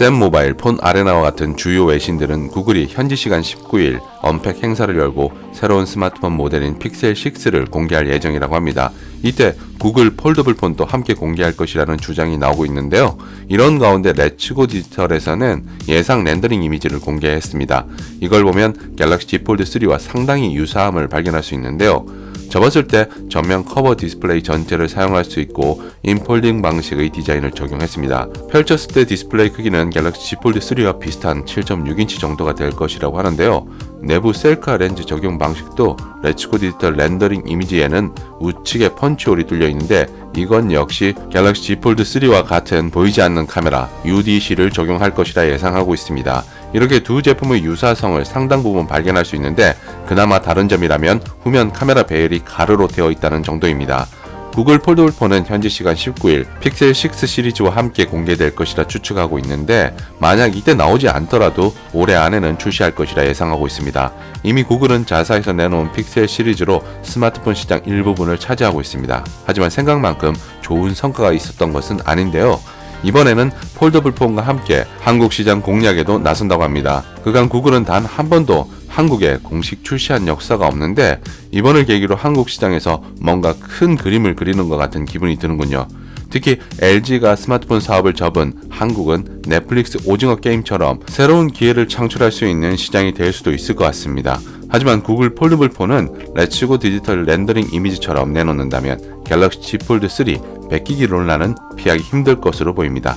샘 모바일, 폰 아레나와 같은 주요 외신들은 구글이 현지 시간 19일 언팩 행사를 열고 새로운 스마트폰 모델인 픽셀 6를 공개할 예정이라고 합니다. 이때 구글 폴더블 폰도 함께 공개할 것이라는 주장이 나오고 있는데요. 이런 가운데 레츠고 디지털에서는 예상 렌더링 이미지를 공개했습니다. 이걸 보면 갤럭시 폴드 3와 상당히 유사함을 발견할 수 있는데요. 접었을 때 전면 커버 디스플레이 전체를 사용할 수 있고 인폴딩 방식의 디자인을 적용했습니다. 펼쳤을 때 디스플레이 크기는 갤럭시 폴드 3와 비슷한 7.6인치 정도가 될 것이라고 하는데요. 내부 셀카 렌즈 적용 방식도 레츠고 디지털 렌더링 이미지에는 우측에 펀치홀이 뚫려 있는데 이건 역시 갤럭시 Z 폴드 3와 같은 보이지 않는 카메라 UDC를 적용할 것이라 예상하고 있습니다. 이렇게 두 제품의 유사성을 상당 부분 발견할 수 있는데 그나마 다른 점이라면 후면 카메라 배열이 가로로 되어 있다는 정도입니다. 구글 폰은 현지 시간 19일 픽셀 6 시리즈와 함께 공개될 것이라 추측하고 있는데 만약 이때 나오지 않더라도 올해 안에는 출시할 것이라 예상하고 있습니다. 이미 구글은 자사에서 내놓은 픽셀 시리즈로 스마트폰 시장 일부분을 차지하고 있습니다. 하지만 생각만큼 좋은 성과가 있었던 것은 아닌데요. 이번에는 폴더블 폰과 함께 한국 시장 공략에도 나선다고 합니다. 그간 구글은 단 한 번도 한국에 공식 출시한 역사가 없는데 이번을 계기로 한국 시장에서 뭔가 큰 그림을 그리는 것 같은 기분이 드는군요. 특히 LG가 스마트폰 사업을 접은 한국은 넷플릭스 오징어 게임처럼 새로운 기회를 창출할 수 있는 시장이 될 수도 있을 것 같습니다. 하지만 구글 폴더블 폰은 레츠고 디지털 렌더링 이미지처럼 내놓는다면 갤럭시 Z 폴드 3 베끼기 논란은 피하기 힘들 것으로 보입니다.